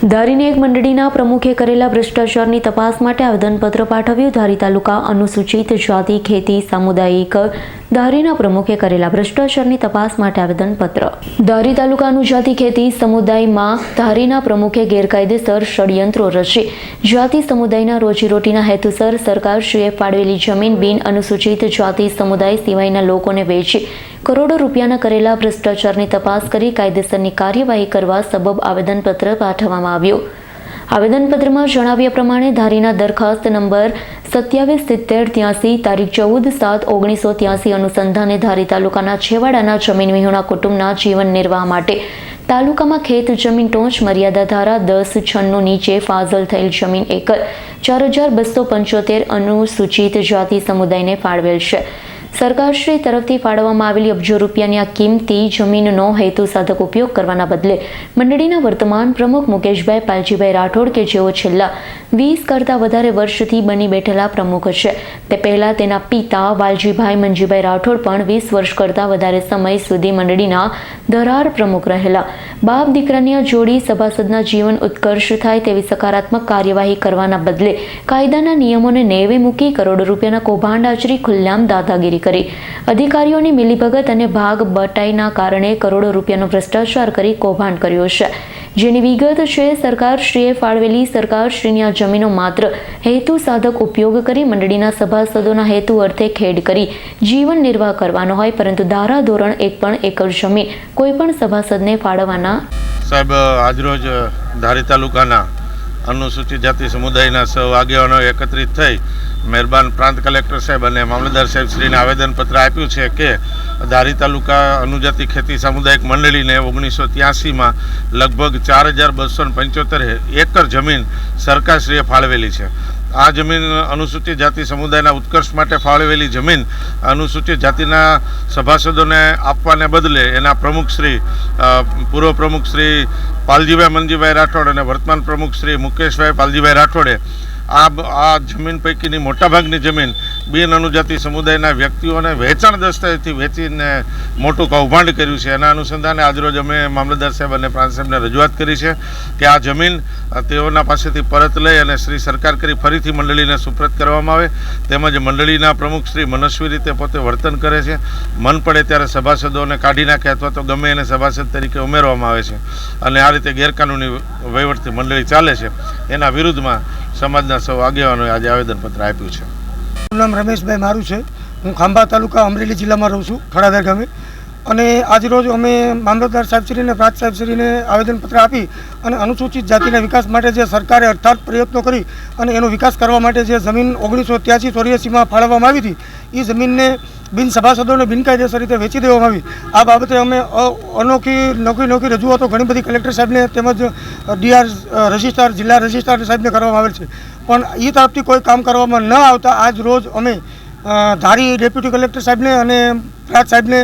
ધારીની એક મંડળીના પ્રમુખે કરેલા ભ્રષ્ટાચારની તપાસ માટે આવેદનપત્ર પાઠવ્યું. ધારી તાલુકા અનુસૂચિત જાતિ ખેતી સામુદાયિક ધારીના પ્રમુખે કરેલા ભ્રષ્ટાચારની તપાસ માટે આવેદનપત્ર. ધારી તાલુકાનું જાતિ ખેતી સમુદાયમાં ધારીના પ્રમુખે ગેરકાયદેસર ષડયંત્રો રચી. જાતિ સમુદાયના રોજીરોટીના હેતુસર સરકારશ્રીએ ફાળવેલી જમીન બિન અનુસૂચિત જાતિ સમુદાય સિવાયના લોકોને વેચી કરોડો રૂપિયાના કરેલા ભ્રષ્ટાચારની તપાસ કરી કાયદેસરની કાર્યવાહી કરવા સબબ આવેદનપત્ર પાઠવવામાં આવ્યું. આવેદનપત્રમાં જણાવ્યા પ્રમાણે ધારીના દરખાસ્ત નંબર સત્યાવીસ સિત્તેર ત્યાંસી તારીખ ચૌદ સાત ઓગણીસો ત્યાસી અનુસંધાને ધારી તાલુકાના છેવાડાના જમીન વિહોણા કુટુંબના જીવન નિર્વાહ માટે તાલુકામાં ખેત જમીન ટોચ મર્યાદા ધારા દસ છન્નું નીચે ફાજલ થયેલ જમીન એકર, ચાર હજાર બસો પંચોતેર અનુસૂચિત જાતિ સમુદાયને ફાળવેલ છે. સરકારશ્રી તરફથી ફાળવવામાં આવેલી અબજો રૂપિયાની આ કિંમતી જમીનનો હેતુ સાધક ઉપયોગ કરવાના બદલે મંડળીના વર્તમાન પ્રમુખ મુકેશભાઈ પાલજીભાઈ રાઠોડ કે જેઓ છેલ્લા વીસ કરતાં વધારે વર્ષથી બની બેઠેલા પ્રમુખ છે. તે પહેલાં તેના પિતા વાલજીભાઈ મંજીભાઈ રાઠોડ પણ વીસ વર્ષ કરતાં વધારે સમય સુધી મંડળીના ધરાર પ્રમુખ રહેલા. બાપ દીકરાની આ જોડી સભાસદના જીવન ઉત્કર્ષ થાય તેવી સકારાત્મક કાર્યવાહી કરવાના બદલે કાયદાના નિયમોને નેવે મૂકી કરોડો રૂપિયાના કૌભાંડ આચરી ખુલ્લામ દાદાગીરી કરી. અધિકારીઓની મિલીભગત અને ભાગ બટાઈના કારણે કરોડો રૂપિયાનો ભ્રષ્ટાચાર કરી કૌભાંડ કર્યો છે. જેની વિગત છે સરકારશ્રીએ ફાળવેલી સરકારશ્રીની આ જમીનો માત્ર હેતુ સાધક ઉપયોગ કરી મંડળીના સભાસદોના હેતુ અર્થે ખેડ કરી જીવન નિર્વાહ કરવાનો હોય, પરંતુ ધારા ધોરણ એક પણ એકર જમીન કોઈ પણ સભાસદને ફાળવવાના સાહેબ, આજરોજ ધારી તાલુકાના અનુસૂચિત જાતિ સમુદાયના સૌ આગેવાનો એકત્રિત થઈ મહેરબાન પ્રાંત કલેક્ટર સાહેબ અને મામલતદાર સાહેબ શ્રીને આવેદનપત્ર આપ્યું છે કે ધારી તાલુકા અનુજાતિ ખેતી સામુદાયિક મંડળીને ઓગણીસો ત્યાસીમાં લગભગ ચાર હજાર બસો પંચોતેર એકર જમીન સરકારશ્રીએ ફાળવેલી છે. આ જમીન અનુસૂચિત જાતિ સમુદાયના ઉત્કર્ષ માટે ફાળવેલી જમીન અનુસૂચિત જાતિના સભાસદોને આપવાને બદલે એના પ્રમુખશ્રી પૂર્વ પ્રમુખશ્રી પાલજીભાઈ મનજીભાઈ રાઠોડ અને વર્તમાન પ્રમુખશ્રી મુકેશભાઈ પાલજીભાઈ રાઠોડે આ આ જમીન પૈકીની મોટાભાગની જમીન બિન અનુજાતિ સમુદાયના વ્યક્તિઓને વેચાણ દસ્તાવેજથી વેચીને મોટું કૌભાંડ કર્યું છે. એના અનુસંધાને આજરોજ અમે મામલતદાર સાહેબ અને પ્રાંત સાહેબને રજૂઆત કરી છે કે આ જમીન તેઓના પાસેથી પરત લઈ અને શ્રી સરકાર કરી ફરીથી મંડળીને સુપ્રત કરવામાં આવે. તેમજ મંડળીના પ્રમુખ શ્રી મનસ્વી રીતે પોતે વર્તન કરે છે. મન પડે ત્યારે સભાસદોને કાઢી નાખે અથવા તો ગમે એને સભાસદ તરીકે ઉમેરવામાં આવે છે. અને આ રીતે ગેરકાનૂની વહીવટથી મંડળી ચાલે છે. એના વિરુદ્ધમાં સમાજના સૌ આગેવાનોએ આજે આવેદનપત્ર આપ્યું છે. મારું નામ રમેશભાઈ મારું છે. હું ખાંભા તાલુકા અમરેલી જિલ્લામાં રહું છું, ખડાદર ગામે. અને આજરોજ અમે મામલતદાર સાહેબશ્રીને, પ્રાંત સાહેબશ્રીને આવેદનપત્ર આપી અને અનુસૂચિત જાતિના વિકાસ માટે જે સરકારે અર્થાત પ્રયત્નો કરી અને એનો વિકાસ કરવા માટે જે જમીન ઓગણીસો ત્યાસી ચોર્યાસીમાં ફાળવવામાં આવી હતી એ જમીનને બિન સભાસદોને બિનકાયદેસર રીતે વેચી દેવામાં આવી. આ બાબતે અમે અનોખી, નોખી નોખી રજૂઆતો ઘણી બધી કલેક્ટર સાહેબને તેમજ ડીઆર રજિસ્ટ્રાર, જિલ્લા રજિસ્ટ્રાર સાહેબને કરવામાં આવેલ છે. પણ એ તરફથી કોઈ કામ કરવામાં ન આવતા આજ રોજ અમે ધારી ડેપ્યુટી કલેક્ટર સાહેબને અને પ્રાજ સાહેબને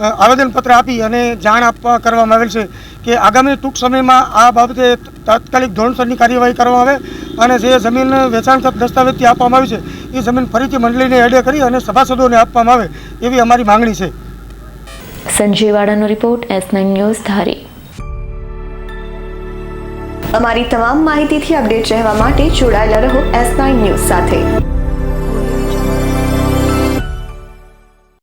આવેદનપત્ર આપી અને જાણ આપવા કરવામાં આવેલ છે કે આગામી ટૂંક સમયમાં આ બાબતે તાત્કાલિક ધોરણસરની કાર્યવાહી કરવામાં આવે અને જે જમીન વેચાણ દસ્તાવેજથી આપવામાં આવી છે એ જમીન ફરીથી મંડળીને એડે કરી અને સભાસદોને આપવામાં આવે એવી અમારી માંગણી છે. Sanjay વાડાનો report S nine news Dhari. અમારી તમામ માહિતીથી અપડેટ રહેવા માટે જોડાયેલા રહો એસ નાઇન ન્યૂઝ સાથે.